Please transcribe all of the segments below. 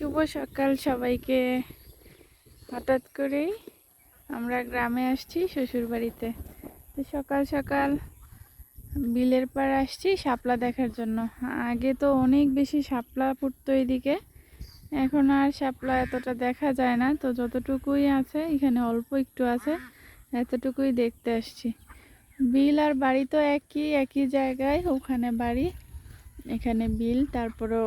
শুভ সকাল সবাইকে। হঠাৎ করেই আমরা গ্রামে আসছি শ্বশুর বাড়িতে তো সকাল সকাল বিলের পাড় আসছি শাপলা দেখার জন্য। আগে তো অনেক বেশি শাপলা ফুটতো এদিকে। এখন আর শাপলা এতটা দেখা যায় না। তো যতটুকুই আছে, এখানে অল্প একটু আছে, এতটুকুই দেখতে আসছি। বিল আর বাড়ি তো একই একই জায়গায়। ওখানে বাড়ি, এখানে বিল, তারপরও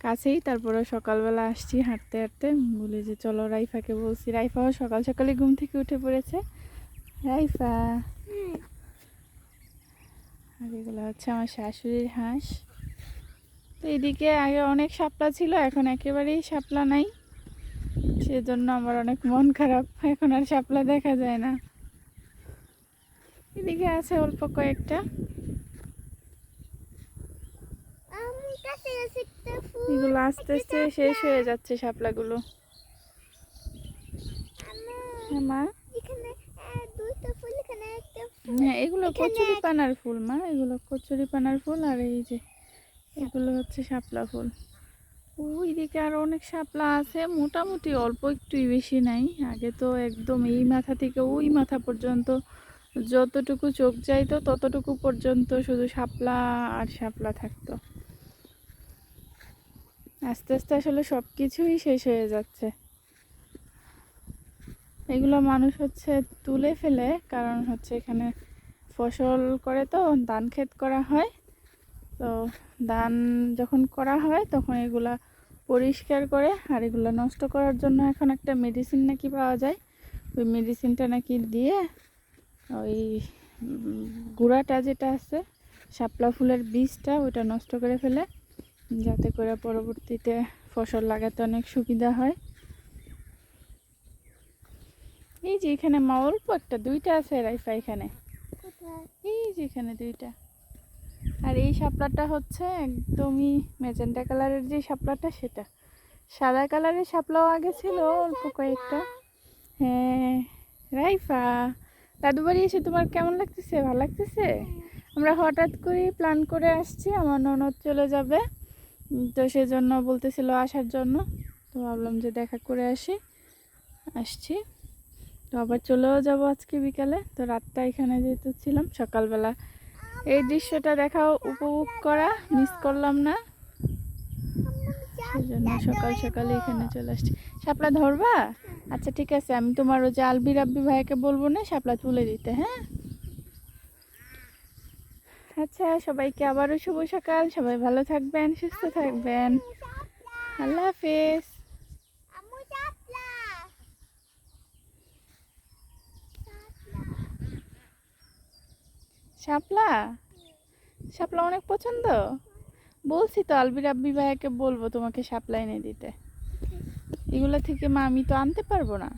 কাছেই তারপরে সকালবেলা আসছি হাঁটতে হাঁটতে। বলে যে, চলো রাইফাকে বলছি। রাইফাও সকাল সকালে ঘুম থেকে উঠে পড়েছে। রাইফা! আর এগুলো হচ্ছে আমার শাশুড়ির হাঁস। তো এদিকে আগে অনেক শাপলা ছিল, এখন একেবারেই শাপলা নাই। সেজন্য আমার অনেক মন খারাপ, এখন আর শাপলা দেখা যায় না। এদিকে আছে অল্প কয়েকটা আমার কাছে আছে একটা ফুল এগুলো আস্তে আস্তে শেষ হয়ে যাচ্ছে শাপলাগুলো। হ্যাঁ মা? হ্যাঁ এগুলো কচুরি পানার ফুল, মা। এগুলো কচুরি পানার ফুল আর এই যে এগুলো হচ্ছে শাপলা ফুল। ওই দিকে আরও অনেক শাপলা আছে, মোটামুটি অল্প একটুই বেশি নাই। আগে তো একদম এই মাথা থেকে ওই মাথা পর্যন্ত যতটুকু চোখ যাইতো ততটুকু পর্যন্ত শুধু শাপলা আর শাপলা থাকতো। আস্তে আস্তে আসলে সব কিছুই শেষ হয়ে যাচ্ছে। এগুলো মানুষ হচ্ছে তুলে ফেলে, কারণ হচ্ছে এখানে ফসল করে তো, ধান ক্ষেত করা হয়। তো ধান যখন করা হয়, তখন এগুলা পরিষ্কার করে আর এগুলো নষ্ট করার জন্য এখন একটা মেডিসিন নাকি পাওয়া যায়। ওই মেডিসিনটা নাকি দিয়ে ওই গুঁড়াটা যেটা আছে, শাপলা ফুলের বীজটা, ওইটা নষ্ট করে ফেলে। যাতে করে পরবর্তীতে ফসল লাগাতে অনেক সুবিধা হয়। এই যে এখানে মা অল্প একটা দুইটা আছে রাইফা এখানে। এই যে এখানে দুইটা। আর এই শাপলাটা হচ্ছে একদমই ম্যাজেন্টা কালারের যে শাপলাটা সেটা। সাদা কালারের শাপলাও আগে ছিল অল্প কয়েকটা। হ্যাঁ রাইফা দাদু বাড়ি এসে তোমার কেমন লাগতেছে? ভালো লাগতেছে? আমরা হঠাৎ করে প্ল্যান করে আসছি আমার ননদ চলে যাবে। তো সেজন্য বলতেছিল আসার জন্য। তো ভাবলাম যে দেখা করে আসি। আসছি। তো আবার চলেও যাব আজকে বিকালে। তো রাতটা এখানে যেহেতু ছিলাম, সকালবেলা এই দৃশ্যটা দেখা উপভোগ করা মিস করলাম না। সেজন্য সকাল সকালে এখানে চলে আসছি। শাপলা ধরবা? আচ্ছা ঠিক আছে, আমি তোমার ওই যে আলবি রাব্বি ভাইকে বলব না, শাপলা তুলে দিতে হ্যাঁ? আচ্ছা সবাইকে আবারও শুভ সকাল। সবাই ভালো থাকবেন, সুস্থ থাকবেন। আল্লাহ হাফেজ। শাপলা? শাপলা অনেক পছন্দ? বলছি তো, আলবি রাব্বি ভাইয়াকে বলব তোমাকে শাপলা এনে দিতে। এগুলো থেকে মা, আমি তো আনতে পারব না।